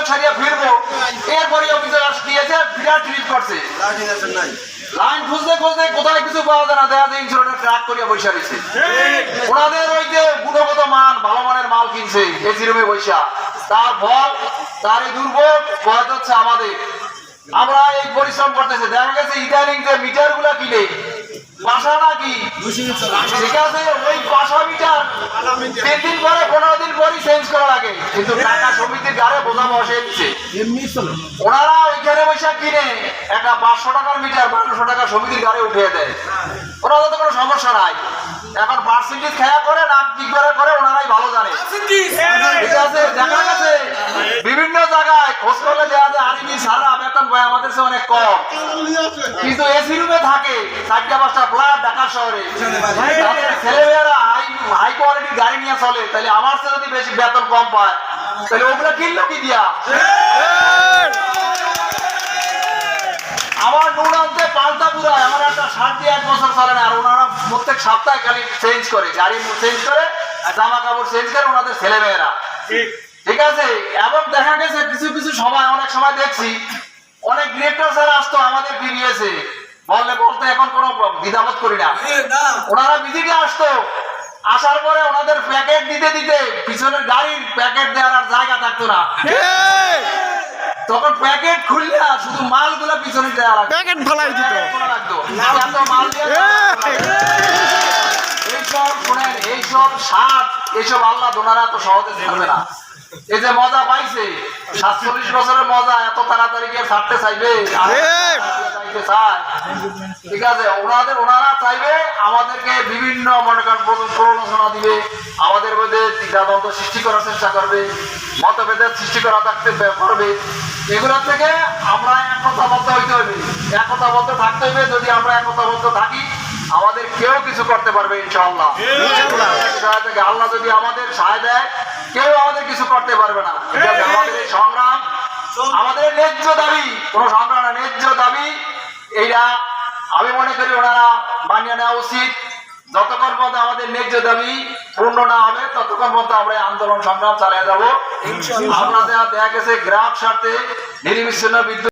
অভিযোগ ছাড়িয়ে ফিরবো এরপরে অভিযোগ আস- দিয়েছে বিরাট ট্রিট করছে। লাইন খুঁজতে খুঁজতে কোথায় কিছু পাওয়া যায় না দেখা যায় ইনসুরেন্স ট্রাক করিয়া বৈশা রয়েছে। ওনাদের ওই যে গুণগত মান ভালো মানের মাল কিনছে এসি রুমে বৈশা তার ফল তার এই দুর্ভোগ বয়স হচ্ছে আমাদের। আমরা এই পরিশ্রম করতেছে। দেখা গেছে ইদানিং যে মিটারগুলা কিনে বাসা নাকি? ঠিক আছে ওই বাসা মিটার। তিন দিন পরে পনেরো দিন পরই চেঞ্জ করা লাগে কিন্তু টাকা সমিতির গাড়ে বোঝা বসে দিচ্ছে ওনারা ওইখানে বৈশাখ কিনে একটা পাঁচশো টাকার মিটার বারোশো টাকা সমিতির গাড়ি উঠিয়ে দেয়। ওনাদের তো কোনো সমস্যা নাই। এখন পার্সেন্টেজ খেয়া করে না কি করে করে ওনারাই ভালো জানে। ঠিক আছে দেখা গেছে। বিভিন্ন জায়গায় খোঁজ করলে দেওয়া যায় আরিমি সারা বেতন বয় আমাদের চেয়ে অনেক কম। কিন্তু এসি রুমে থাকে চারটা পাঁচটা ফ্ল্যাট ঢাকা শহরে। ছেলেমেয়েরা হাই কোয়ালিটির গাড়ি নিয়ে চলে তাহলে আমার চেয়ে যদি বেশি বেতন কম পায় তাহলে ওগুলো কিনলো কি দিয়া? আমার নুন পাল্টা পুরায় আমার একটা শার্ট দিয়ে এক বছর চলে না আর ওনারা প্রত্যেক সপ্তাহে খালি চেঞ্জ করে গাড়ি চেঞ্জ করে জামা কাপড় চেঞ্জ করে ওনাদের ছেলেমেয়েরা। ঠিক। আছে? এবং দেখা গেছে কিছু কিছু সময় অনেক সময় দেখছি অনেক ডিরেক্টর স্যার আসতো আমাদের পিরিয়েছে বললে বলতে এখন কোনো দ্বিধাবোধ করি না। ওনারা ভিজিটে আসতো। আসার পরে ওনাদের প্যাকেট দিতে দিতে পিছনের গাড়ির প্যাকেট দেওয়ার আর জায়গা থাকতো না। তখন প্যাকেট খুললে শুধু মালগুলো পিছনে দেওয়া লাগতো। প্যাকেট ফালাই দিত। লাগতো। মাল এইসব শোনেন এইসব স্বাদ এইসব আল্লাহ দোনারা এত সহজে ছাড়বে না। এই যে মজা পাইছে সাতচল্লিশ বছরের মজা এত তাড়াতাড়ি গিয়ে ছাড়তে চাইবে। চাইতে চায় ঠিক আছে ওনাদের ওনারা চাইবে আমাদেরকে বিভিন্ন মনে করেন প্রো- দিবে আমাদের মধ্যে দ্বিধাদ্বন্দ্ব সৃষ্টি করার চেষ্টা করবে মতভেদের সৃষ্টি করা থাকতে করবে। এগুলোর থেকে আমরা একতাবদ্ধ হইতে হবে একতাবদ্ধ থাকতে হবে যদি আমরা একতাবদ্ধ থাকি আমাদের কেউ কিছু করতে পারবে থেকে আল্লাহ যদি আমাদের সাহায্য দেয় কেউ আমাদের কিছু করতে পারবে না। আমাদের এই সংগ্রাম আমাদের ন্যায্য দাবি কোন সংগ্রাম ন্যায্য দাবি এইটা আমি মনে করি ওনারা মানিয়ে নেওয়া উচিত। যতক্ষণ পর্যন্ত আমাদের ন্যায্য দাবি পূর্ণ না হবে, ততক্ষণ পর্যন্ত আমরা আন্দোলন সংগ্রাম চালিয়ে যাব। আপনাদের দেখা গেছে গ্রাম স্বার্থে নির্বিচ্ছিন্ন বিদ্যুৎ